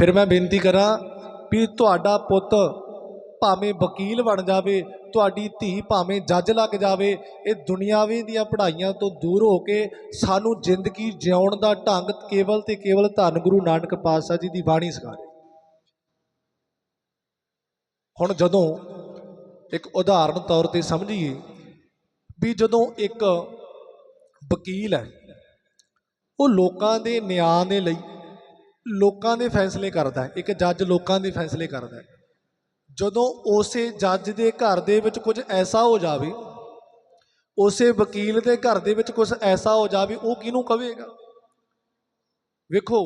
ਫਿਰ ਮੈਂ ਬੇਨਤੀ ਕਰਾਂ ਵੀ ਤੁਹਾਡਾ ਪੁੱਤ ਭਾਵੇਂ ਵਕੀਲ ਬਣ ਜਾਵੇ, ਤੁਹਾਡੀ ਧੀ ਭਾਵੇਂ ਜੱਜ ਲੱਗ ਜਾਵੇ, ਇਹ ਦੁਨੀਆਵੀ ਦੀਆਂ ਪੜ੍ਹਾਈਆਂ ਤੋਂ ਦੂਰ ਹੋ ਕੇ ਸਾਨੂੰ ਜ਼ਿੰਦਗੀ ਜਿਉਣ ਦਾ ਢੰਗ ਕੇਵਲ ਤੇ ਕੇਵਲ ਧੰਨ ਗੁਰੂ ਨਾਨਕ ਪਾਤਸ਼ਾਹ ਜੀ ਦੀ ਬਾਣੀ ਸਿਖਾਏ ਹੁਣ ਜਦੋਂ ਇੱਕ ਉਦਾਹਰਨ ਤੌਰ ਤੇ ਸਮਝੀਏ ਵੀ ਜਦੋਂ ਇੱਕ ਵਕੀਲ ਹੈ, ਉਹ ਲੋਕਾਂ ਦੇ ਨਿਆਂ ਦੇ ਲਈ ਲੋਕਾਂ ਦੇ ਫੈਸਲੇ ਕਰਦਾ ਹੈ, ਇੱਕ ਜੱਜ ਲੋਕਾਂ ਦੇ ਫੈਸਲੇ ਕਰਦਾ ਹੈ। ਜਦੋਂ ਉਸੇ ਜੱਜ ਦੇ ਘਰ ਦੇ ਵਿੱਚ ਕੁਝ ਐਸਾ ਹੋ ਜਾਵੇ, ਉਸੇ ਵਕੀਲ ਦੇ ਘਰ ਦੇ ਵਿੱਚ ਕੁਝ ਐਸਾ ਹੋ ਜਾਵੇ, ਉਹ ਕਿਹਨੂੰ ਕਵੇਗਾ ਵੇਖੋ,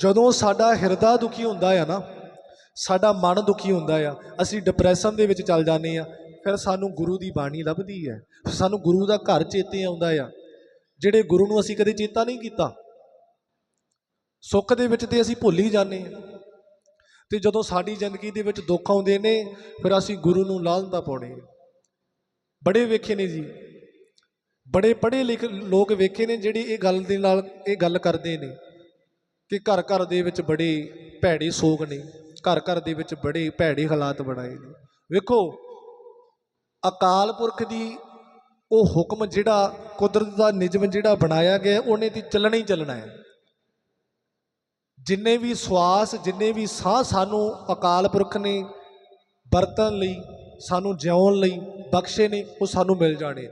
ਜਦੋਂ ਸਾਡਾ ਹਿਰਦਾ ਦੁਖੀ ਹੁੰਦਾ ਆ ਨਾ, ਸਾਡਾ ਮਨ ਦੁਖੀ ਹੁੰਦਾ ਆ, ਅਸੀਂ ਡਿਪਰੈਸ਼ਨ ਦੇ ਵਿੱਚ ਚੱਲ ਜਾਂਦੇ ਆ, ਫਿਰ ਸਾਨੂੰ ਗੁਰੂ ਦੀ ਬਾਣੀ ਲੱਭਦੀ ਹੈ। ਸਾਨੂੰ ਗੁਰੂ ਦਾ ਘਰ ਚੇਤੇ ਆਉਂਦਾ ਆ, ਜਿਹੜੇ ਗੁਰੂ ਨੂੰ ਅਸੀਂ ਕਦੇ ਚੇਤਾ ਨਹੀਂ ਕੀਤਾ। ਸੁੱਖ ਦੇ ਵਿੱਚ ਤੇ ਅਸੀਂ ਭੁੱਲ ਹੀ ਜਾਂਦੇ ਹਾਂ। ਤੇ ਜਦੋਂ ਸਾਡੀ ਜ਼ਿੰਦਗੀ ਦੇ ਵਿੱਚ ਦੁੱਖ ਆਉਂਦੇ ਨੇ, ਫਿਰ ਅਸੀਂ ਗੁਰੂ ਨੂੰ ਲਾਹਨਤਾ ਪਾਉਣੇ ਬੜੇ ਵੇਖੇ ਨੇ ਜੀ। ਬੜੇ ਪੜ੍ਹੇ ਲਿਖ ਲੋਕ ਵੇਖੇ ਨੇ ਜਿਹੜੇ ਇਹ ਗੱਲ ਦੇ ਨਾਲ ਇਹ ਗੱਲ ਕਰਦੇ ਨੇ ਕਿ ਘਰ ਘਰ ਦੇ ਵਿੱਚ ਬੜੇ ਭੈੜੇ ਸੋਗ ਨੇ, ਘਰ ਘਰ ਦੇ ਵਿੱਚ ਬੜੇ ਭੈੜੇ ਹਾਲਾਤ ਬਣਾਏ ਨੇ। ਵੇਖੋ, ਅਕਾਲ ਪੁਰਖ ਦੀ ਉਹ ਹੁਕਮ ਜਿਹੜਾ ਕੁਦਰਤ ਦਾ ਨਿਯਮ ਜਿਹੜਾ ਬਣਾਇਆ ਗਿਆ, ਉਹਨੇ ਤੇ ਚੱਲਣਾ ਹੀ ਚੱਲਣਾ ਹੈ। ਜਿੰਨੇ ਵੀ ਸਵਾਸ, ਜਿੰਨੇ ਵੀ ਸਾਹ ਸਾਨੂੰ ਅਕਾਲ ਪੁਰਖ ਨੇ ਵਰਤਨ ਲਈ, ਸਾਨੂੰ ਜਿਉਣ ਲਈ ਬਖਸ਼ੇ ਨੇ, ਉਹ ਸਾਨੂੰ ਮਿਲ ਜਾਣੇ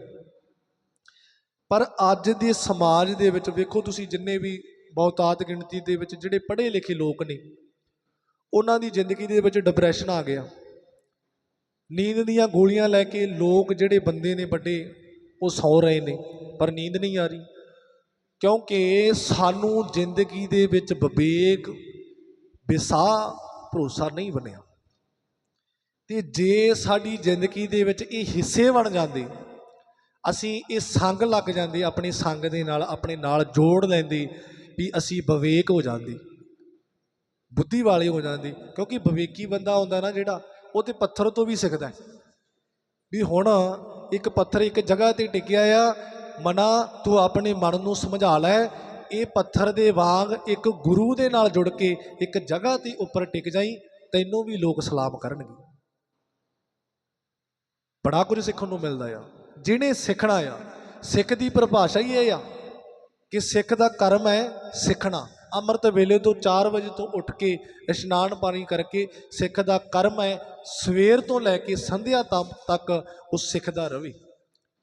ਪਰ ਅੱਜ ਦੇ ਸਮਾਜ ਦੇ ਵਿੱਚ ਵੇਖੋ ਤੁਸੀਂ ਜਿੰਨੇ ਵੀ ਬਹੁਤਾਤ ਗਿਣਤੀ ਦੇ ਵਿੱਚ ਜਿਹੜੇ ਪੜ੍ਹੇ ਲਿਖੇ ਲੋਕ ਨੇ, ਉਹਨਾਂ ਦੀ ਜ਼ਿੰਦਗੀ ਦੇ ਵਿੱਚ ਡਿਪਰੈਸ਼ਨ ਆ ਗਿਆ। ਨੀਂਦ ਦੀਆਂ ਗੋਲੀਆਂ ਲੈ ਕੇ ਲੋਕ ਜਿਹੜੇ ਬੰਦੇ ਨੇ ਵੱਡੇ, ਉਹ ਸੌ ਰਹੇ ਨੇ, ਪਰ ਨੀਂਦ ਨਹੀਂ ਆ ਰਹੀ। ਕਿਉਂਕਿ ਸਾਨੂੰ ਜ਼ਿੰਦਗੀ ਦੇ ਵਿੱਚ ਵਿਵੇਕ ਵਿਸਾਹ ਭਰੋਸਾ ਨਹੀਂ ਬਣਿਆ। ਤੇ ਜੇ ਸਾਡੀ ਜ਼ਿੰਦਗੀ ਦੇ ਵਿੱਚ ਇਹ ਹਿੱਸੇ ਬਣ ਜਾਂਦੇ, ਅਸੀਂ ਇਹ ਸੰਗ ਲੱਗ ਜਾਂਦੇ, ਆਪਣੀ ਸੰਗ ਦੇ ਨਾਲ, ਆਪਣੇ ਨਾਲ ਜੋੜ ਲੈਂਦੇ ਵੀ ਅਸੀਂ ਵਿਵੇਕ ਹੋ ਜਾਂਦੇ, ਬੁੱਧੀ ਵਾਲੇ ਹੋ ਜਾਂਦੇ। ਕਿਉਂਕਿ ਵਿਵੇਕੀ ਬੰਦਾ ਹੁੰਦਾ ਨਾ ਜਿਹੜਾ, ਉਹ ਤੇ ਪੱਥਰ ਤੋਂ ਵੀ ਸਿੱਖਦਾ। ਵੀ ਹੁਣ ਇੱਕ ਪੱਥਰ ਇੱਕ ਜਗ੍ਹਾ ਤੇ ਟਿਕਿਆ ਆ ਮਨਾ, ਤੂੰ ਆਪਣੇ ਮਨ ਨੂੰ ਸਮਝਾ ਲੈ। ਇਹ ਪੱਥਰ ਦੇ ਵਾਂਗ ਇੱਕ ਗੁਰੂ ਦੇ ਨਾਲ ਜੁੜ ਕੇ ਇੱਕ ਜਗ੍ਹਾ ਤੇ ਉੱਪਰ ਟਿਕ ਜਾਈ, ਤੈਨੂੰ ਵੀ ਲੋਕ ਸਲਾਮ ਕਰਨਗੇ। ਬੜਾ ਕੁਝ ਸਿੱਖਣ ਨੂੰ ਮਿਲਦਾ ਆ। ਜਿਹਨੇ ਸਿੱਖਣਾ ਆ, ਸਿੱਖ ਦੀ ਪਰਿਭਾਸ਼ਾ ਹੀ ਇਹ ਆ ਕਿ ਸਿੱਖ ਦਾ ਕਰਮ ਹੈ ਸਿੱਖਣਾ। ਅੰਮ੍ਰਿਤ ਵੇਲੇ ਤੋਂ 4 ਵਜੇ ਤੋਂ ਉੱਠ ਕੇ ਇਸ਼ਨਾਨ ਪਾਣੀ ਕਰਕੇ ਸਿੱਖ ਦਾ ਕਰਮ ਹੈ ਸਵੇਰ ਤੋਂ ਲੈ ਕੇ ਸੰਧਿਆ ਤੱਕ ਉਹ ਸਿੱਖਦਾ ਰਵੇ।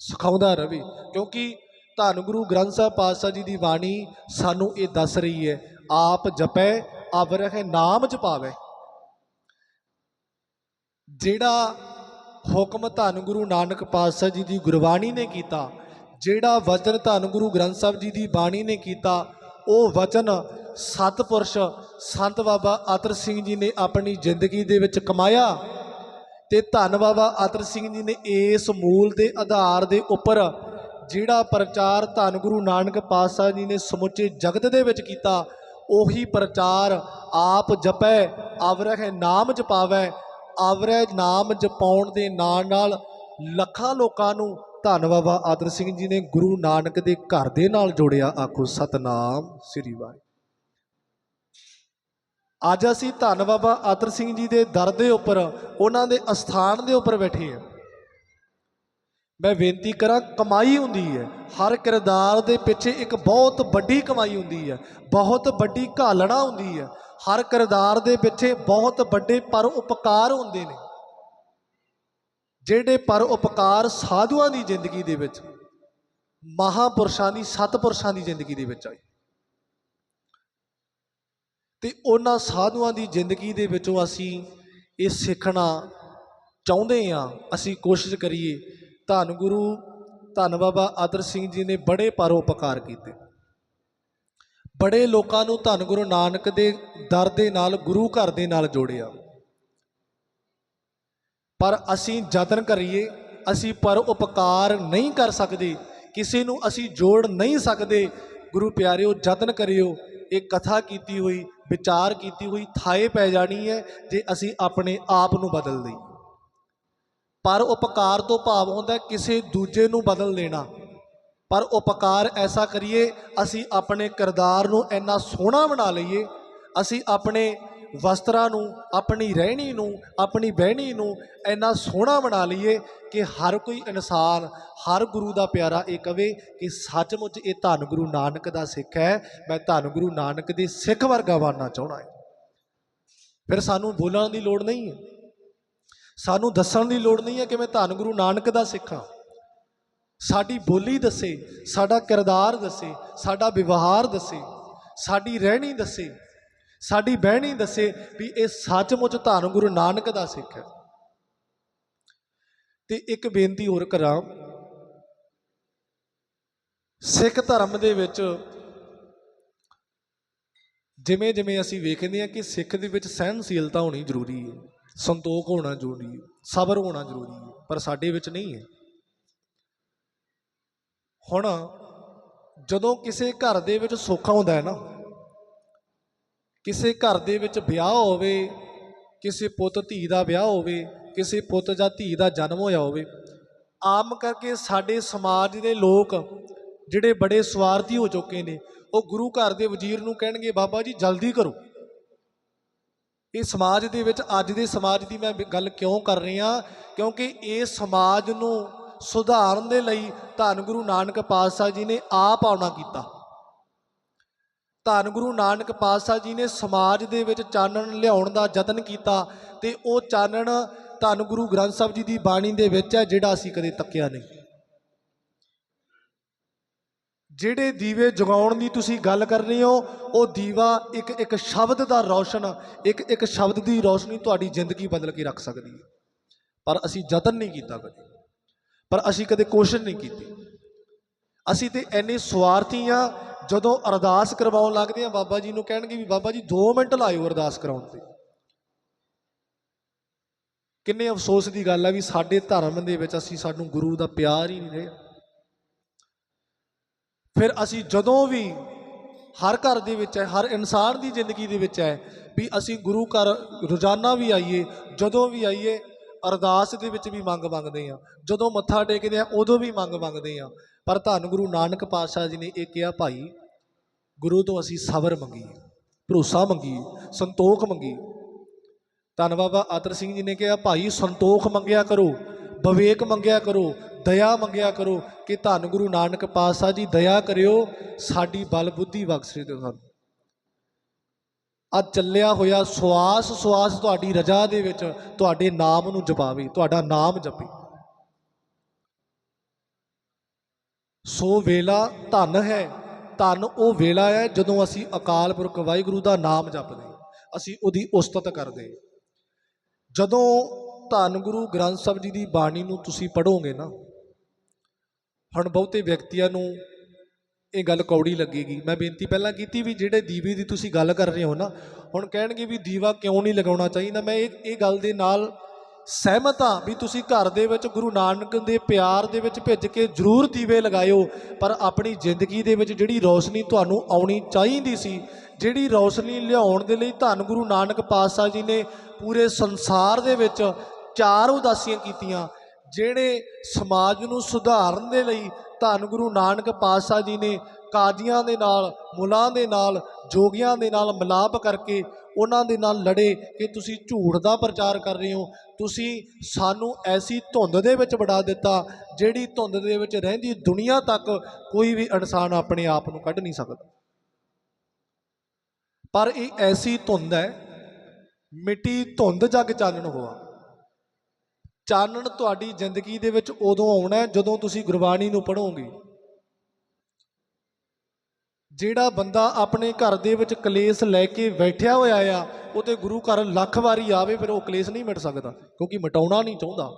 ਸਿਖਾਉਂਦਾ ਰਵੇ। ਕਿਉਂਕਿ ਧੰਨ ਗੁਰੂ ਗ੍ਰੰਥ ਸਾਹਿਬ ਪਾਤਸ਼ਾਹ ਜੀ ਦੀ ਬਾਣੀ ਸਾਨੂੰ ਇਹ ਦੱਸ ਰਹੀ ਹੈ, ਆਪ ਜਪੈ ਆਪ ਰਹਿ ਨਾਮ ਜਪਾਵੇ ਜਿਹੜਾ ਹੁਕਮ ਧੰਨ ਗੁਰੂ ਨਾਨਕ ਪਾਤਸ਼ਾਹ ਜੀ ਦੀ ਗੁਰਬਾਣੀ ਨੇ ਕੀਤਾ, ਜਿਹੜਾ ਵਚਨ ਧੰਨ ਗੁਰੂ ਗ੍ਰੰਥ ਸਾਹਿਬ ਜੀ ਦੀ ਬਾਣੀ ਨੇ ਕੀਤਾ, ਉਹ ਵਚਨ ਸਤਪੁਰਸ਼ ਸੰਤ ਬਾਬਾ ਅਤਰ ਸਿੰਘ ਜੀ ਨੇ ਆਪਣੀ ਜ਼ਿੰਦਗੀ ਦੇ ਵਿੱਚ ਕਮਾਇਆ। ਤੇ ਧੰਨ ਬਾਬਾ ਅਤਰ ਸਿੰਘ ਜੀ ਨੇ ਇਸ ਮੂਲ ਦੇ ਆਧਾਰ ਦੇ ਉੱਪਰ ਜਿਹੜਾ ਪ੍ਰਚਾਰ ਧੰਨ ਗੁਰੂ ਨਾਨਕ ਪਾਤਸ਼ਾਹ ਜੀ ਨੇ ਸਮੁੱਚੇ ਜਗਤ ਦੇ ਵਿੱਚ ਕੀਤਾ, ਉਹੀ ਪ੍ਰਚਾਰ ਆਪ ਜਪੈ ਅਵਰਹਿ ਨਾਮ ਜਪਾਵੈ ਅਵਰਹਿ ਨਾਮ ਜਪਾਉਣ ਦੇ ਨਾਲ ਨਾਲ ਲੱਖਾਂ ਲੋਕਾਂ ਨੂੰ ਧੰਨ ਬਾਬਾ ਆਦਰ ਸਿੰਘ ਜੀ ਨੇ ਗੁਰੂ ਨਾਨਕ ਦੇ ਘਰ ਦੇ ਨਾਲ ਜੋੜਿਆ। ਆਖੋ ਸਤਨਾਮ ਸ੍ਰੀ ਵਾਹਿਗੁਰੂ। ਅੱਜ ਅਸੀਂ ਧੰਨ ਬਾਬਾ ਆਤਰ ਸਿੰਘ ਜੀ ਦੇ ਦਰ ਦੇ ਉੱਪਰ, ਉਹਨਾਂ ਦੇ ਅਸਥਾਨ ਦੇ ਉੱਪਰ ਬੈਠੇ ਹਾਂ। ਮੈਂ ਬੇਨਤੀ ਕਰਾਂ, ਕਮਾਈ ਹੁੰਦੀ ਹੈ। ਹਰ ਕਿਰਦਾਰ ਦੇ ਪਿੱਛੇ ਇੱਕ ਬਹੁਤ ਵੱਡੀ ਕਮਾਈ ਹੁੰਦੀ ਹੈ। ਬਹੁਤ ਵੱਡੀ ਘਾਲਣਾ ਹੁੰਦੀ ਹੈ। ਹਰ ਕਿਰਦਾਰ ਦੇ ਪਿੱਛੇ ਬਹੁਤ ਵੱਡੇ ਪਰ ਉਪਕਾਰ ਹੁੰਦੇ ਨੇ। ਜਿਹੜੇ ਪਰ ਉਪਕਾਰ ਸਾਧੂਆਂ ਦੀ ਜ਼ਿੰਦਗੀ ਦੇ ਵਿੱਚ, ਮਹਾਪੁਰਸ਼ਾਂ ਦੀ, ਸਤਪੁਰਸ਼ਾਂ ਦੀ ਜ਼ਿੰਦਗੀ ਦੇ ਵਿੱਚ ਆਏ। ਤੇ ਉਹਨਾਂ ਸਾਧੂਆਂ ਦੀ ਜ਼ਿੰਦਗੀ ਦੇ ਵਿੱਚੋਂ ਅਸੀਂ ਇਹ ਸਿੱਖਣਾ ਚਾਹੁੰਦੇ ਹਾਂ। ਅਸੀਂ ਕੋਸ਼ਿਸ਼ ਕਰੀਏ। ਧੰਨ ਗੁਰੂ, ਧੰਨ ਬਾਬਾ ਆਦਰ ਸਿੰਘ ਜੀ ਨੇ ਬੜੇ ਪਰਉਪਕਾਰ ਕੀਤੇ। ਬੜੇ ਲੋਕਾਂ ਨੂੰ ਧੰਨ ਗੁਰੂ ਨਾਨਕ ਦੇ ਦਰ ਦੇ ਨਾਲ, ਗੁਰੂ ਘਰ ਦੇ ਨਾਲ ਜੋੜਿਆ। ਪਰ ਅਸੀਂ ਯਤਨ ਕਰੀਏ, ਅਸੀਂ ਪਰ ਉਪਕਾਰ ਨਹੀਂ ਕਰ ਸਕਦੇ। ਕਿਸੇ ਨੂੰ ਅਸੀਂ ਜੋੜ ਨਹੀਂ ਸਕਦੇ। ਗੁਰੂ ਪਿਆਰਿਓ, ਯਤਨ ਕਰਿਓ। ਇਹ ਕਥਾ ਕੀਤੀ ਹੋਈ ਵਿਚਾਰ ਕੀਤੀ ਹੋਈ ਥਾਏ ਪੈ ਜਾਣੀ ਹੈ ਜੇ ਅਸੀਂ ਆਪਣੇ ਆਪ ਨੂੰ ਬਦਲ ਲਈ ਪਰ ਉਪਕਾਰ ਤੋਂ ਭਾਵ ਹੁੰਦਾ ਕਿਸੇ ਦੂਜੇ ਨੂੰ ਬਦਲ ਦੇਣਾ। ਪਰ ਉਪਕਾਰ ਐਸਾ ਕਰੀਏ, ਅਸੀਂ ਆਪਣੇ ਕਿਰਦਾਰ ਨੂੰ ਇੰਨਾ ਸੋਹਣਾ ਬਣਾ ਲਈਏ, ਅਸੀਂ ਆਪਣੇ ਵਸਤਰਾਂ ਨੂੰ, ਆਪਣੀ ਰਹਿਣੀ ਨੂੰ, ਆਪਣੀ ਬਹਿਣੀ ਨੂੰ ਇੰਨਾ ਸੋਹਣਾ ਬਣਾ ਲਈਏ ਕਿ ਹਰ ਕੋਈ ਇਨਸਾਨ, ਹਰ ਗੁਰੂ ਦਾ ਪਿਆਰਾ ਇਹ ਕਵੇ ਕਿ ਸੱਚਮੁੱਚ ਇਹ ਧੰਨ ਗੁਰੂ ਨਾਨਕ ਦਾ ਸਿੱਖ ਹੈ। ਮੈਂ ਧੰਨ ਗੁਰੂ ਨਾਨਕ ਦੇ ਸਿੱਖ ਵਰਗਾ ਬਣਨਾ ਚਾਹਣਾ ਹੈ। ਫਿਰ ਸਾਨੂੰ ਬੋਲਣ ਦੀ ਲੋੜ ਨਹੀਂ ਹੈ। ਸਾਨੂੰ ਦੱਸਣ ਦੀ ਲੋੜ ਨਹੀਂ ਹੈ ਕਿ ਮੈਂ ਧੰਨ ਗੁਰੂ ਨਾਨਕ ਦਾ ਸਿੱਖ ਹਾਂ। ਸਾਡੀ ਬੋਲੀ ਦੱਸੇ, ਸਾਡਾ ਕਿਰਦਾਰ ਦੱਸੇ, ਸਾਡਾ ਵਿਵਹਾਰ ਦੱਸੇ, ਸਾਡੀ ਰਹਿਣੀ ਦੱਸੇ ਸਾਡੀ ਬਹਿਣੀ ਦੱਸੇ ਵੀ ਇਹ ਸੱਚਮੁੱਚ ਧੰਨ ਗੁਰੂ ਨਾਨਕ ਦਾ ਸਿੱਖ ਹੈ। ਤੇ ਇੱਕ ਬੇਨਤੀ ਹੋਰ ਕਰਾਂ, ਸਿੱਖ ਧਰਮ ਦੇ ਵਿੱਚ ਜਿਵੇਂ ਜਿਵੇਂ ਅਸੀਂ ਵੇਖਦੇ ਹਾਂ ਕਿ ਸਿੱਖ ਦੇ ਵਿੱਚ ਸਹਿਨਸ਼ੀਲਤਾ ਹੋਣੀ ਜ਼ਰੂਰੀ ਹੈ, ਸੰਤੋਖ ਹੋਣਾ ਜ਼ਰੂਰੀ ਹੈ, ਸਬਰ ਹੋਣਾ ਜ਼ਰੂਰੀ ਹੈ, ਪਰ ਸਾਡੇ ਵਿੱਚ ਨਹੀਂ ਹੈ। ਹੁਣ ਜਦੋਂ ਕਿਸੇ ਘਰ ਦੇ ਵਿੱਚ ਸੁੱਖ ਆਉਂਦਾ ਹੈ ਨਾ ਕਿਸੇ ਘਰ ਦੇ ਵਿੱਚ ਵਿਆਹ ਹੋਵੇ, ਕਿਸੇ ਪੁੱਤ ਧੀ ਦਾ ਵਿਆਹ ਹੋਵੇ, ਕਿਸੇ ਪੁੱਤ ਜਾਂ ਧੀ ਦਾ ਜਨਮ ਹੋਇਆ ਹੋਵੇ, ਆਮ ਕਰਕੇ ਸਾਡੇ ਸਮਾਜ ਦੇ ਲੋਕ ਜਿਹੜੇ ਬੜੇ ਸਵਾਰਥੀ ਹੋ ਚੁੱਕੇ ਨੇ, ਉਹ ਗੁਰੂ ਘਰ ਦੇ ਵਜ਼ੀਰ ਨੂੰ ਕਹਿਣਗੇ, ਬਾਬਾ ਜੀ, ਜਲਦੀ ਕਰੋ। ਇਹ ਸਮਾਜ ਦੇ ਵਿੱਚ, ਅੱਜ ਦੇ ਸਮਾਜ ਦੀ ਮੈਂ ਗੱਲ ਕਿਉਂ ਕਰ ਰਿਹਾ ਕਿਉਂਕਿ ਇਹ ਸਮਾਜ ਨੂੰ ਸੁਧਾਰਨ ਦੇ ਲਈ ਧੰਨ ਗੁਰੂ ਨਾਨਕ ਪਾਤਸ਼ਾਹ ਜੀ ਨੇ ਆਪ ਆਉਣਾ ਕੀਤਾ। ਧੰਨ ਗੁਰੂ ਨਾਨਕ ਪਾਤਸ਼ਾਹ ਜੀ ਨੇ ਸਮਾਜ ਦੇ ਵਿੱਚ ਚਾਨਣ ਲਿਆਉਣ ਦਾ ਯਤਨ ਕੀਤਾ ਤੇ ਉਹ ਚਾਨਣ ਧੰਨ ਗੁਰੂ ਗ੍ਰੰਥ ਸਾਹਿਬ ਜੀ ਦੀ ਬਾਣੀ ਦੇ ਵਿੱਚ ਹੈ, ਜਿਹੜਾ ਅਸੀਂ ਕਦੇ ਤੱਕਿਆ ਨਹੀਂ। ਜਿਹੜੇ ਦੀਵੇ ਜਗਾਉਣ ਦੀ ਤੁਸੀਂ ਗੱਲ ਕਰ ਰਹੇ ਹੋ, ਉਹ ਦੀਵਾ ਇੱਕ ਇੱਕ ਸ਼ਬਦ ਦਾ ਰੌਸ਼ਨ, ਇੱਕ ਇੱਕ ਸ਼ਬਦ ਦੀ ਰੌਸ਼ਨੀ ਤੁਹਾਡੀ ਜ਼ਿੰਦਗੀ ਬਦਲ ਕੇ ਰੱਖ ਸਕਦੀ ਹੈ। ਪਰ ਅਸੀਂ ਯਤਨ ਨਹੀਂ ਕੀਤਾ ਕਦੇ। ਪਰ ਅਸੀਂ ਕਦੇ ਕੋਸ਼ਿਸ਼ ਨਹੀਂ ਕੀਤੀ। ਅਸੀਂ ਤੇ ਐਨੇ ਸਵਾਰਥੀ ਆ ਜਦੋਂ ਅਰਦਾਸ ਕਰਵਾਉਣ ਲੱਗਦੇ ਆ, ਬਾਬਾ ਜੀ ਨੂੰ ਕਹਿਣਗੇ ਵੀ ਬਾਬਾ ਜੀ 2 ਮਿੰਟ ਲਾਇਓ ਅਰਦਾਸ ਕਰਾਉਣ ਤੇ। ਕਿੰਨੇ ਅਫਸੋਸ ਦੀ ਗੱਲ ਆ ਵੀ ਸਾਡੇ ਧਰਮ ਦੇ ਵਿੱਚ ਅਸੀਂ ਸਾਨੂੰ ਗੁਰੂ ਦਾ ਪਿਆਰ ਹੀ ਨਹੀਂ ਰਿਹਾ। ਫਿਰ ਅਸੀਂ ਜਦੋਂ ਵੀ ਹਰ ਘਰ ਦੇ ਵਿੱਚ ਹੈ, ਹਰ ਇਨਸਾਨ ਦੀ ਜ਼ਿੰਦਗੀ ਦੇ ਵਿੱਚ ਹੈ ਵੀ ਅਸੀਂ ਗੁਰੂ ਘਰ ਰੋਜ਼ਾਨਾ ਵੀ ਆਈਏ, ਜਦੋਂ ਵੀ ਆਈਏ ਅਰਦਾਸ ਦੇ ਵਿੱਚ ਵੀ ਮੰਗ ਮੰਗਦੇ ਆ ਜਦੋਂ ਮੱਥਾ ਟੇਕਦੇ ਆ ਉਦੋਂ ਵੀ ਮੰਗ ਮੰਗਦੇ ਆ ਪਰ ਧੰਨ ਗੁਰੂ ਨਾਨਕ ਪਾਤਸ਼ਾਹ ਜੀ ਨੇ ਇਹ ਕਿਹਾ, ਭਾਈ, ਗੁਰੂ ਤੋਂ ਅਸੀਂ ਸਬਰ ਮੰਗੀਏ, ਭਰੋਸਾ ਮੰਗੀਏ, ਸੰਤੋਖ ਮੰਗੀਏ। ਧੰਨ ਬਾਬਾ ਆਤਰ ਸਿੰਘ ਜੀ ਨੇ ਕਿਹਾ, ਭਾਈ, ਸੰਤੋਖ ਮੰਗਿਆ ਕਰੋ, ਵਿਵੇਕ ਮੰਗਿਆ ਕਰੋ, ਦਇਆ ਮੰਗਿਆ ਕਰੋ ਕਿ ਧੰਨ ਗੁਰੂ ਨਾਨਕ ਪਾਤਸ਼ਾਹ ਜੀ, ਦਇਆ ਕਰਿਓ, ਸਾਡੀ ਬਲ ਬੁੱਧੀ ਬਖਸ਼ੇ ਦਿਓ ਸਾਨੂੰ। ਆ ਚੱਲਿਆ ਹੋਇਆ ਸਵਾਸ ਸਵਾਸ ਤੁਹਾਡੀ ਰਜਾ ਦੇ ਵਿੱਚ ਤੁਹਾਡੇ ਨਾਮ ਨੂੰ ਜਪਾਵੇ, ਤੁਹਾਡਾ ਨਾਮ ਜਪੇ। ਸੋ ਵੇਲਾ ਧਨ ਹੈ, ਧਨ ਉਹ ਵੇਲਾ ਹੈ ਜਦੋਂ ਅਸੀਂ ਅਕਾਲ ਪੁਰਖ ਵਾਹਿਗੁਰੂ ਦਾ ਨਾਮ ਜਪਦੇ, ਅਸੀਂ ਉਹਦੀ ਉਸਤਤ ਕਰਦੇ। ਜਦੋਂ ਧੰਨ ਗੁਰੂ ਗ੍ਰੰਥ ਸਾਹਿਬ ਜੀ ਦੀ ਬਾਣੀ ਨੂੰ ਤੁਸੀਂ ਪੜੋਗੇ ਨਾ, ਹੁਣ ਬਹੁਤੇ ਵਿਅਕਤੀਆਂ ਨੂੰ ਇਹ ਗੱਲ ਕੌੜੀ ਲੱਗੇਗੀ। ਮੈਂ ਬੇਨਤੀ ਪਹਿਲਾਂ ਕੀਤੀ ਵੀ ਜਿਹੜੇ ਦੀਵੇ ਦੀ ਤੁਸੀਂ ਗੱਲ ਕਰ ਰਹੇ ਹੋ ਨਾ, ਹੁਣ ਕਹਿਣਗੇ ਵੀ ਦੀਵਾ ਕਿਉਂ ਨਹੀਂ ਲਗਾਉਣਾ ਚਾਹੀਦਾ? ਮੈਂ ਇਹ ਇਹ ਗੱਲ ਦੇ ਨਾਲ ਸਹਿਮਤ ਹਾਂ ਵੀ ਤੁਸੀਂ ਘਰ ਦੇ ਵਿੱਚ ਗੁਰੂ ਨਾਨਕ ਦੇ ਪਿਆਰ ਦੇ ਵਿੱਚ ਭਿੱਜ ਕੇ ਜ਼ਰੂਰ ਦੀਵੇ ਲਗਾਇਓ, ਪਰ ਆਪਣੀ ਜ਼ਿੰਦਗੀ ਦੇ ਵਿੱਚ ਜਿਹੜੀ ਰੌਸ਼ਨੀ ਤੁਹਾਨੂੰ ਆਉਣੀ ਚਾਹੀਦੀ ਸੀ, ਜਿਹੜੀ ਰੌਸ਼ਨੀ ਲਿਆਉਣ ਦੇ ਲਈ ਧੰਨ ਗੁਰੂ ਨਾਨਕ ਪਾਤਸ਼ਾਹ ਜੀ ਨੇ ਪੂਰੇ ਸੰਸਾਰ ਦੇ ਵਿੱਚ ਚਾਰ ਉਦਾਸੀਆਂ ਕੀਤੀਆਂ ਜਿਹੜੇ ਸਮਾਜ ਨੂੰ ਸੁਧਾਰਨ ਦੇ ਲਈ ਧੰਨ ਗੁਰੂ ਨਾਨਕ ਪਾਤਸ਼ਾਹ ਜੀ ਨੇ ਕਾਜ਼ੀਆਂ ਦੇ ਨਾਲ, ਮੁਲਾਂ ਦੇ ਨਾਲ, ਜੋਗੀਆਂ ਦੇ ਨਾਲ ਮਿਲਾਪ ਕਰਕੇ ਉਹਨਾਂ ਦੇ ਨਾਲ ਲੜੇ ਕਿ ਤੁਸੀਂ ਝੂਠ ਦਾ ਪ੍ਰਚਾਰ ਕਰ ਰਹੇ ਹੋ। ਤੁਸੀਂ ਸਾਨੂੰ ਐਸੀ ਧੁੰਦ ਦੇ ਵਿੱਚ ਵੜਾ ਦਿੱਤਾ ਜਿਹੜੀ ਧੁੰਦ ਦੇ ਵਿੱਚ ਰਹਿੰਦੀ ਦੁਨੀਆ ਤੱਕ ਕੋਈ ਵੀ ਇਨਸਾਨ ਆਪਣੇ ਆਪ ਨੂੰ ਕੱਢ ਨਹੀਂ ਸਕਦਾ। ਪਰ ਇਹ ਐਸੀ ਧੁੰਦ ਹੈ, ਮਿੱਟੀ ਧੁੰਦ ਜਗ ਚਾਨਣ ਹੋਆ। ਚਾਨਣ ਤੁਹਾਡੀ ਜ਼ਿੰਦਗੀ ਦੇ ਵਿੱਚ ਉਦੋਂ ਆਉਣਾ ਹੈ ਜਦੋਂ ਤੁਸੀਂ ਗੁਰਬਾਣੀ ਨੂੰ ਪੜ੍ਹੋਗੇ। ਜਿਹੜਾ ਬੰਦਾ ਆਪਣੇ ਘਰ ਦੇ ਵਿੱਚ ਕਲੇਸ਼ ਲੈ ਕੇ ਬੈਠਿਆ ਹੋਇਆ ਆ ਉਹ ਤੇ ਗੁਰੂ ਘਰ ਲੱਖ ਵਾਰੀ ਆਵੇ, ਫਿਰ ਉਹ ਕਲੇਸ਼ ਨਹੀਂ ਮਿਟ ਸਕਦਾ, ਕਿਉਂਕਿ ਮਿਟਾਉਣਾ ਨਹੀਂ ਚਾਹੁੰਦਾ।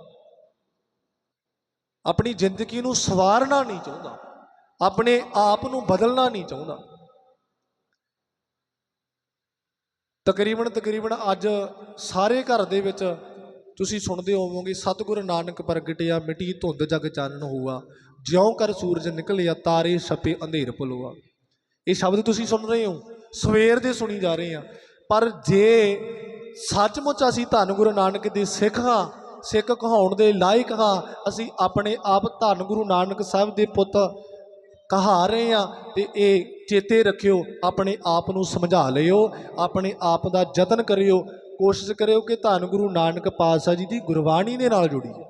ਆਪਣੀ ਜ਼ਿੰਦਗੀ ਨੂੰ ਸਵਾਰਨਾ ਨਹੀਂ ਚਾਹੁੰਦਾ। ਆਪਣੇ ਆਪ ਨੂੰ ਬਦਲਣਾ ਨਹੀਂ ਚਾਹੁੰਦਾ। ਤਕਰੀਬਨ ਤਕਰੀਬਨ ਅੱਜ ਸਾਰੇ ਘਰ ਦੇ ਵਿੱਚ ਤੁਸੀਂ ਸੁਣਦੇ ਹੋਵੋਗੇ, ਸਤਿਗੁਰੂ ਨਾਨਕ ਪ੍ਰਗਟਿਆ ਮਿੱਟੀ ਧੁੰਦ ਜਗ ਚਾਨਣ ਹੋਆ। ਜਿਉਂ ਕਰ ਸੂਰਜ ਨਿਕਲਿਆ, ਤਾਰੇ ਛਪੇ ਅੰਧੇਰ ਭੁਲਵਾ ਇਹ ਸ਼ਬਦ ਤੁਸੀਂ ਸੁਣ ਰਹੇ ਹੋ? ਸਵੇਰ ਦੇ ਸੁਣੀ ਜਾ ਰਹੇ ਆ। ਪਰ ਜੇ ਸੱਚਮੁੱਚ ਅਸੀਂ ਧੰਨ ਗੁਰੂ ਨਾਨਕ ਦੇ ਸਿੱਖ ਹਾਂ, ਸਿੱਖ ਕਹਾਉਣ ਦੇ ਲਾਇਕ ਹਾਂ, ਅਸੀਂ ਆਪਣੇ ਆਪ ਧੰਨ ਗੁਰੂ ਨਾਨਕ ਸਾਹਿਬ ਦੇ ਪੁੱਤ ਕਹਾ ਰਹੇ ਆ, ਤੇ ਇਹ ਚੇਤੇ ਰੱਖਿਓ, ਆਪਣੇ ਆਪ ਨੂੰ ਸਮਝਾ ਲਿਓ, ਆਪਣੇ ਆਪ ਦਾ ਯਤਨ ਕਰਿਓ ਕੋਸ਼ਿਸ਼ ਕਰਿਓ ਕਿ ਧੰਨ ਗੁਰੂ ਨਾਨਕ ਪਾਤਸ਼ਾਹ ਜੀ ਦੀ ਗੁਰਬਾਣੀ ਦੇ ਨਾਲ ਜੁੜੀਏ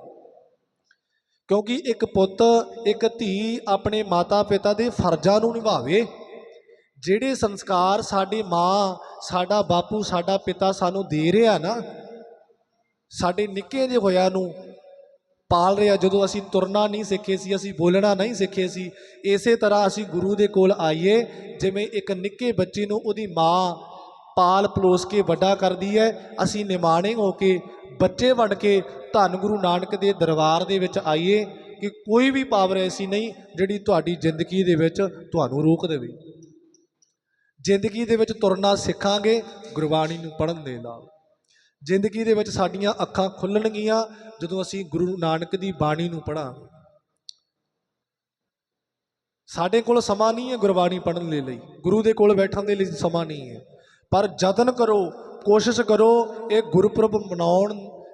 ਕਿਉਂਕਿ ਇੱਕ ਪੁੱਤ, ਇੱਕ ਧੀ ਆਪਣੇ ਮਾਤਾ ਪਿਤਾ ਦੇ ਫਰਜ਼ਾਂ ਨੂੰ ਨਿਭਾਵੇ, ਜਿਹੜੇ ਸੰਸਕਾਰ ਸਾਡੀ ਮਾਂ, ਸਾਡਾ ਬਾਪੂ, ਸਾਡਾ ਪਿਤਾ ਸਾਨੂੰ ਦੇ ਰਿਹਾ ਨਾ, ਸਾਡੇ ਨਿੱਕੇ ਜਿਹੇ ਹੋਇਆ ਨੂੰ ਪਾਲ ਰਿਹਾ। ਜਦੋਂ ਅਸੀਂ ਤੁਰਨਾ ਨਹੀਂ ਸਿੱਖੇ ਸੀ, ਅਸੀਂ ਬੋਲਣਾ ਨਹੀਂ ਸਿੱਖੇ ਸੀ, ਇਸੇ ਤਰ੍ਹਾਂ ਅਸੀਂ ਗੁਰੂ ਦੇ ਕੋਲ ਆਈਏ, ਜਿਵੇਂ ਇੱਕ ਨਿੱਕੇ ਬੱਚੇ ਨੂੰ ਉਹਦੀ ਮਾਂ ਪਾਲ ਪਲੋਸ ਕੇ ਵੱਡਾ ਕਰਦੀ ਹੈ। ਅਸੀਂ ਨਿਮਾਣੇ ਹੋ ਕੇ ਬੱਚੇ ਬਣ ਕੇ ਧੰਨ ਗੁਰੂ ਨਾਨਕ ਦੇ ਦਰਬਾਰ ਦੇ ਵਿੱਚ ਆਈਏ ਕਿ ਕੋਈ ਵੀ ਪਾਵਰ ਐਸੀ ਨਹੀਂ ਜਿਹੜੀ ਤੁਹਾਡੀ ਜ਼ਿੰਦਗੀ ਦੇ ਵਿੱਚ ਤੁਹਾਨੂੰ ਰੋਕ ਦੇਵੇ। ਜ਼ਿੰਦਗੀ ਦੇ ਵਿੱਚ ਤੁਰਨਾ ਸਿੱਖਾਂਗੇ, ਗੁਰਬਾਣੀ ਨੂੰ ਪੜ੍ਹਨ ਦੇ ਨਾਲ। ਜ਼ਿੰਦਗੀ ਦੇ ਵਿੱਚ ਸਾਡੀਆਂ ਅੱਖਾਂ ਖੁੱਲਣਗੀਆਂ ਜਦੋਂ ਅਸੀਂ ਗੁਰੂ ਨਾਨਕ ਦੀ ਬਾਣੀ ਨੂੰ ਪੜਾਂਗੇ ਸਾਡੇ ਕੋਲ ਸਮਾਂ ਨਹੀਂ ਹੈ ਗੁਰਬਾਣੀ ਪੜ੍ਹਨ ਦੇ ਲਈ। ਗੁਰੂ ਦੇ ਕੋਲ ਬੈਠਣ ਦੇ ਲਈ ਸਮਾਂ ਨਹੀਂ ਹੈ। ਪਰ ਯਤਨ ਕਰੋ, ਕੋਸ਼ਿਸ਼ ਕਰੋ ਇਹ ਗੁਰਪੁਰਬ ਮਨਾਉਣ,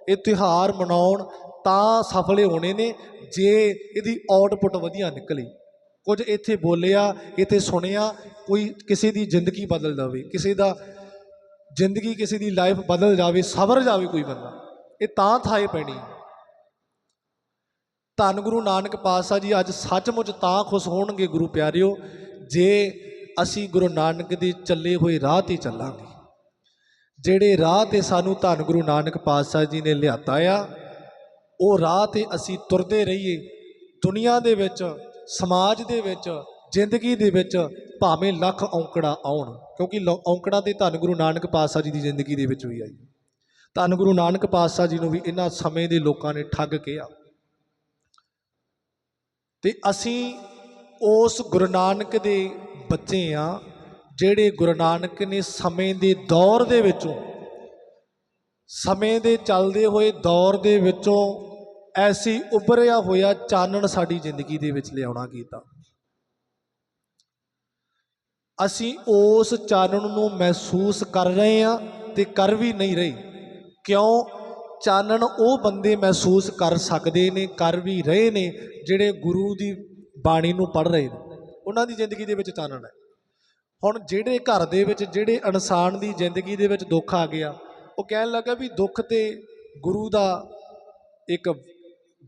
ਇਹ ਤਿਉਹਾਰ ਮਨਾਉਣ ਤਾਂ ਸਫਲੇ ਹੋਣੇ ਨੇ, ਜੇ ਇਹਦੀ ਆਊਟਪੁੱਟ ਵਧੀਆ ਨਿਕਲੇ। ਕੁਝ ਇੱਥੇ ਬੋਲਿਆ, ਇੱਥੇ ਸੁਣਿਆ, ਕੋਈ ਕਿਸੇ ਦੀ ਜ਼ਿੰਦਗੀ ਬਦਲ ਜਾਵੇ, ਕਿਸੇ ਦਾ ਜ਼ਿੰਦਗੀ, ਕਿਸੇ ਦੀ ਲਾਈਫ ਬਦਲ ਜਾਵੇ, ਸਵਰ ਜਾਵੇ ਕੋਈ ਬੰਦਾ, ਇਹ ਤਾਂ ਥਾਏ ਪੈਣੀ। ਧੰਨ ਗੁਰੂ ਨਾਨਕ ਪਾਤਸ਼ਾਹ ਜੀ, ਅੱਜ ਸੱਚਮੁੱਚ ਤਾਂ ਖੁਸ਼ ਹੋਣਗੇ ਗੁਰੂ ਪਿਆਰਿਓ, ਜੇ ਅਸੀਂ ਗੁਰੂ ਨਾਨਕ ਦੇ ਚੱਲੇ ਹੋਏ ਰਾਹ ਤੇ ਚੱਲਾਂਗੇ। ਜਿਹੜੇ ਰਾਹ ਤੇ ਸਾਨੂੰ ਧੰਨ ਗੁਰੂ ਨਾਨਕ ਪਾਤਸ਼ਾਹ ਜੀ ਨੇ ਲਿਆਤਾ ਆ, ਉਹ ਰਾਹ ਤੇ ਅਸੀਂ ਤੁਰਦੇ ਰਹੀਏ। ਦੁਨੀਆ ਦੇ ਵਿੱਚ, ਸਮਾਜ ਦੇ ਵਿੱਚ, ਜ਼ਿੰਦਗੀ ਦੇ ਵਿੱਚ ਭਾਵੇਂ ਲੱਖ ਔਂਕੜਾ ਆਉਣ, ਕਿਉਂਕਿ ਲੌ- ਔਂਕੜਾ ਤੇ ਧੰਨ ਗੁਰੂ ਨਾਨਕ ਪਾਤਸ਼ਾਹ ਜੀ ਦੀ ਜ਼ਿੰਦਗੀ ਦੇ ਵਿੱਚ ਵੀ ਆਈ। ਧੰਨ ਗੁਰੂ ਨਾਨਕ ਪਾਤਸ਼ਾਹ ਜੀ ਨੂੰ ਵੀ ਇਹਨਾਂ ਸਮੇਂ ਦੇ ਲੋਕਾਂ ਨੇ ਠੱਗ ਕਿਹਾ। ਤੇ ਅਸੀਂ ਉਸ ਗੁਰੂ ਨਾਨਕ ਦੇ ਬੱਚੇ ਆ, ਜਿਹੜੇ ਗੁਰੂ ਨਾਨਕ ਨੇ ਸਮੇਂ ਦੇ ਦੌਰ ਦੇ ਵਿੱਚੋਂ, ਸਮੇਂ ਦੇ ਚੱਲਦੇ ਹੋਏ ਦੌਰ ਦੇ ਵਿੱਚੋਂ ਐਸੀ ਉੱਭਰਿਆ ਹੋਇਆ ਚਾਨਣ ਸਾਡੀ ਜ਼ਿੰਦਗੀ ਦੇ ਵਿੱਚ ਲਿਆਉਣਾ ਕੀਤਾ। ਅਸੀਂ ਉਸ ਚਾਨਣ ਨੂੰ ਮਹਿਸੂਸ ਕਰ ਰਹੇ ਹਾਂ ਤੇ ਕਰ ਵੀ ਨਹੀਂ ਰਹੇ। ਕਿਉਂ? ਚਾਨਣ ਉਹ ਬੰਦੇ ਮਹਿਸੂਸ ਕਰ ਸਕਦੇ ਨੇ, ਕਰ ਵੀ ਰਹੇ ਨੇ, ਜਿਹੜੇ ਗੁਰੂ ਦੀ ਬਾਣੀ ਨੂੰ ਪੜ੍ਹ ਰਹੇ ਨੇ। ਉਹਨਾਂ ਦੀ ਜ਼ਿੰਦਗੀ ਦੇ ਵਿੱਚ ਚਾਨਣ ਹੈ। ਹੁਣ ਜਿਹੜੇ ਘਰ ਦੇ ਵਿੱਚ ਜਿਹੜੇ ਇਨਸਾਨ ਦੀ ਜ਼ਿੰਦਗੀ ਦੇ ਵਿੱਚ ਦੁੱਖ ਆ ਗਿਆ, ਉਹ ਕਹਿਣ ਲੱਗਾ ਵੀ ਦੁੱਖ ਤੇ ਗੁਰੂ ਦਾ ਇੱਕ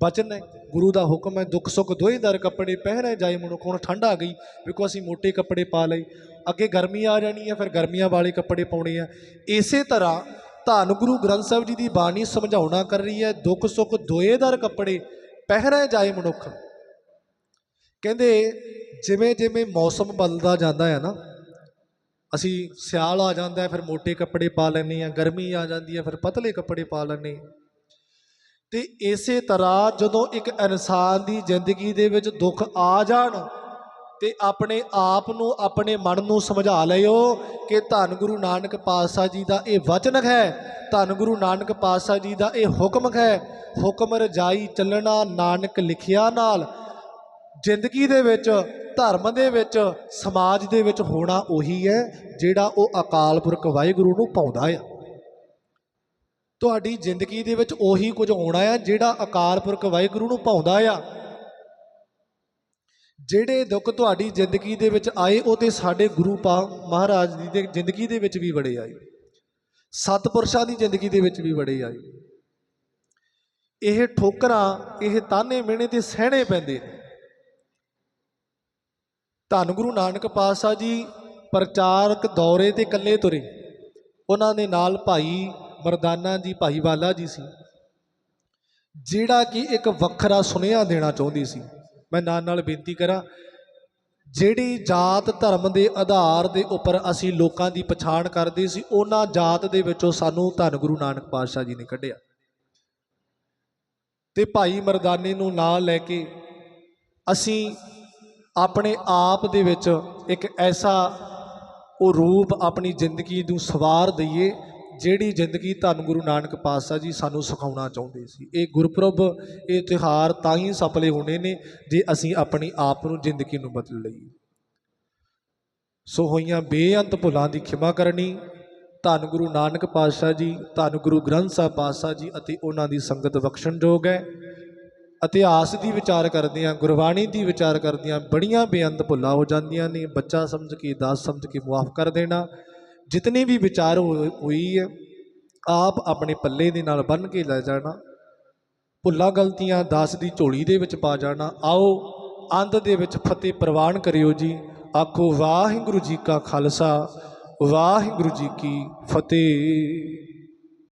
ਬਚਨ ਹੈ, ਗੁਰੂ ਦਾ ਹੁਕਮ ਹੈ, ਦੁੱਖ ਸੁੱਖ ਦੋਹੇ ਦਰ ਕੱਪੜੇ ਪਹਿਰੇ ਜਾਏ ਮਨੁੱਖ, ਹੁਣ ਠੰਡ ਆ ਗਈ ਵੇਖੋ ਅਸੀਂ ਮੋٹے ਕੱਪੜੇ ਪਾ ਲਏ। ਅੱਗੇ ਗਰਮੀ ਆ ਜਾਣੀ ਹੈ, ਫਿਰ ਗਰਮੀਆਂ ਵਾਲੇ ਕੱਪੜੇ ਪਾਉਣੇ ਆ। ਇਸੇ ਤਰ੍ਹਾਂ ਧੰਨ ਗੁਰੂ ਗ੍ਰੰਥ ਸਾਹਿਬ ਜੀ ਦੀ ਬਾਣੀ ਸਮਝਾਉਣਾ ਕਰ ਰਹੀ ਹੈ, ਦੁੱਖ ਸੁੱਖ ਦੋਹੇ ਦਰ ਕੱਪੜੇ ਪਹਿਰੇ ਜਾਏ ਮਨੁੱਖ। ਕਹਿੰਦੇ ਜਿਵੇਂ ਜਿਵੇਂ ਮੌਸਮ ਬਦਲਦਾ ਜਾਂਦਾ ਹੈ ਨਾ, ਅਸੀਂ ਸਿਆਲ ਆ ਜਾਂਦਾ ਹੈ ਫਿਰ ਮੋٹے ਕੱਪੜੇ ਪਾ ਲੈਂਦੇ ਆ ਗਰਮੀ ਆ ਜਾਂਦੀ ਹੈ, ਫਿਰ ਪਤਲੇ ਕੱਪੜੇ ਪਾ ਲੈਂਦੇ ਹਾਂ। ਤੇ ਇਸੇ ਤਰ੍ਹਾਂ ਜਦੋਂ ਇੱਕ ਇਨਸਾਨ ਦੀ ਜ਼ਿੰਦਗੀ ਦੇ ਵਿੱਚ ਦੁੱਖ ਆ ਜਾਣ ਤੇ ਆਪਣੇ ਆਪ ਨੂੰ, ਆਪਣੇ ਮਨ ਨੂੰ ਸਮਝਾ ਲਿਓ ਕਿ ਧੰਨ ਗੁਰੂ ਨਾਨਕ ਪਾਤਸ਼ਾਹ ਜੀ ਦਾ ਇਹ ਵਚਨ ਹੈ, ਧੰਨ ਗੁਰੂ ਨਾਨਕ ਪਾਤਸ਼ਾਹ ਜੀ ਦਾ ਇਹ ਹੁਕਮ ਹੈ, ਹੁਕਮ ਰਜਾਈ ਚੱਲਣਾ ਨਾਨਕ ਲਿਖਿਆ ਨਾਲ ਜ਼ਿੰਦਗੀ ਦੇ ਵਿੱਚ, ਧਰਮ ਦੇ ਵਿੱਚ, ਸਮਾਜ ਦੇ ਵਿੱਚ ਹੋਣਾ ਉਹੀ ਹੈ ਜਿਹੜਾ ਉਹ ਅਕਾਲ ਪੁਰਖ ਵਾਹਿਗੁਰੂ ਨੂੰ ਪਾਉਂਦਾ ਆ। ਤੁਹਾਡੀ ਜ਼ਿੰਦਗੀ ਦੇ ਵਿੱਚ ਉਹੀ ਕੁਝ ਹੋਣਾ ਆ ਜਿਹੜਾ ਅਕਾਲ ਪੁਰਖ ਵਾਹਿਗੁਰੂ ਨੂੰ ਪਾਉਂਦਾ ਆ। ਜਿਹੜੇ ਦੁੱਖ ਤੁਹਾਡੀ ਜ਼ਿੰਦਗੀ ਦੇ ਵਿੱਚ ਆਏ, ਉਹ ਤੇ ਸਾਡੇ ਗੁਰੂ ਪਾ ਮਹਾਰਾਜ ਜੀ ਦੇ ਜ਼ਿੰਦਗੀ ਦੇ ਵਿੱਚ ਵੀ ਬੜੇ ਆਏ। ਸਤਪੁਰਸ਼ਾਂ ਦੀ ਜ਼ਿੰਦਗੀ ਦੇ ਵਿੱਚ ਵੀ ਬੜੇ ਆਏ। ਇਹ ਠੋਕਰਾਂ, ਇਹ ਤਾਨੇ ਮਿਹਣੇ ਤੇ ਸਹਿਣੇ ਪੈਂਦੇ ਨੇ। ਧੰਨ ਗੁਰੂ ਨਾਨਕ ਪਾਤਸ਼ਾਹ ਜੀ ਪ੍ਰਚਾਰਕ ਦੌਰੇ ਤੇ ਇਕੱਲੇ ਤੁਰੇ। ਉਹਨਾਂ ਦੇ ਨਾਲ ਭਾਈ ਮਰਦਾਨਾ ਜੀ, ਭਾਈ ਵਾਲਾ ਜੀ ਸੀ। ਜਿਹੜਾ ਕਿ ਇੱਕ ਵੱਖਰਾ ਸੁਨੇਹਾ ਦੇਣਾ ਚਾਹੁੰਦੀ ਸੀ। ਮੈਂ ਨਾਲ ਨਾਲ ਬੇਨਤੀ ਕਰਾਂ, ਜਿਹੜੀ ਜਾਤ ਧਰਮ ਦੇ ਆਧਾਰ ਦੇ ਉੱਪਰ ਅਸੀਂ ਲੋਕਾਂ ਦੀ ਪਛਾਣ ਕਰਦੇ ਸੀ, ਉਹਨਾਂ ਜਾਤ ਦੇ ਵਿੱਚੋਂ ਸਾਨੂੰ ਧੰਨ ਗੁਰੂ ਨਾਨਕ ਪਾਤਸ਼ਾਹ ਜੀ ਨੇ ਕੱਢਿਆ। ਤੇ ਭਾਈ ਮਰਦਾਨੇ ਨੂੰ ਨਾਲ ਲੈ ਕੇ ਅਸੀਂ ਆਪਣੇ ਆਪ ਦੇ ਵਿੱਚ ਇੱਕ ਐਸਾ ਉਹ ਰੂਪ ਆਪਣੀ ਜ਼ਿੰਦਗੀ ਨੂੰ ਸਵਾਰ ਦਈਏ, ਜਿਹੜੀ ਜ਼ਿੰਦਗੀ ਧੰਨ ਗੁਰੂ ਨਾਨਕ ਪਾਤਸ਼ਾਹ ਜੀ ਸਾਨੂੰ ਸਿਖਾਉਣਾ ਚਾਹੁੰਦੇ ਸੀ। ਇਹ ਗੁਰਪੁਰਬ, ਇਹ ਤਿਉਹਾਰ ਤਾਂ ਹੀ ਸਫਲੇ ਹੋਣੇ ਨੇ, ਜੇ ਅਸੀਂ ਆਪਣੀ ਆਪ ਨੂੰ ਜ਼ਿੰਦਗੀ ਨੂੰ ਬਦਲ ਲਈਏ। ਸੋ ਹੋਈਆਂ ਬੇਅੰਤ ਭੁੱਲਾਂ ਦੀ ਖਿਮਾ ਕਰਨੀ, ਧੰਨ ਗੁਰੂ ਨਾਨਕ ਪਾਤਸ਼ਾਹ ਜੀ, ਧੰਨ ਗੁਰੂ ਗ੍ਰੰਥ ਸਾਹਿਬ ਪਾਤਸ਼ਾਹ ਜੀ ਅਤੇ ਉਹਨਾਂ ਦੀ ਸੰਗਤ ਬਖਸ਼ਣਯੋਗ ਹੈ। ਇਤਿਹਾਸ ਦੀ ਵਿਚਾਰ ਕਰਦਿਆਂ, ਗੁਰਬਾਣੀ ਦੀ ਵਿਚਾਰ ਕਰਦਿਆਂ, ਬੜੀਆਂ ਬੇਅੰਤ ਭੁੱਲਾਂ ਹੋ ਜਾਂਦੀਆਂ ਨੇ। ਬੱਚਾ ਸਮਝ ਕੇ, ਦਾਸ ਸਮਝ ਕੇ ਮੁਆਫ ਕਰ ਦੇਣਾ। ਜਿਤਨੀ ਵੀ ਵਿਚਾਰ ਹੋ- ਹੋਈ ਹੈ, ਆਪ ਆਪਣੇ ਪੱਲੇ ਦੇ ਨਾਲ ਬੰਨ ਕੇ ਲੈ ਜਾਣਾ। ਭੁੱਲਾਂ, ਗਲਤੀਆਂ ਦਾਸ ਦੀ ਝੋਲੀ ਦੇ ਵਿੱਚ ਪਾ ਜਾਣਾ। ਆਓ ਅੰਤ ਦੇ ਵਿੱਚ ਫਤਿਹ ਪ੍ਰਵਾਨ ਕਰਿਓ ਜੀ। ਆਖੋ, ਵਾਹਿਗੁਰੂ ਜੀ ਕਾ ਖਾਲਸਾ, ਵਾਹਿਗੁਰੂ ਜੀ ਕੀ ਫਤਿਹ।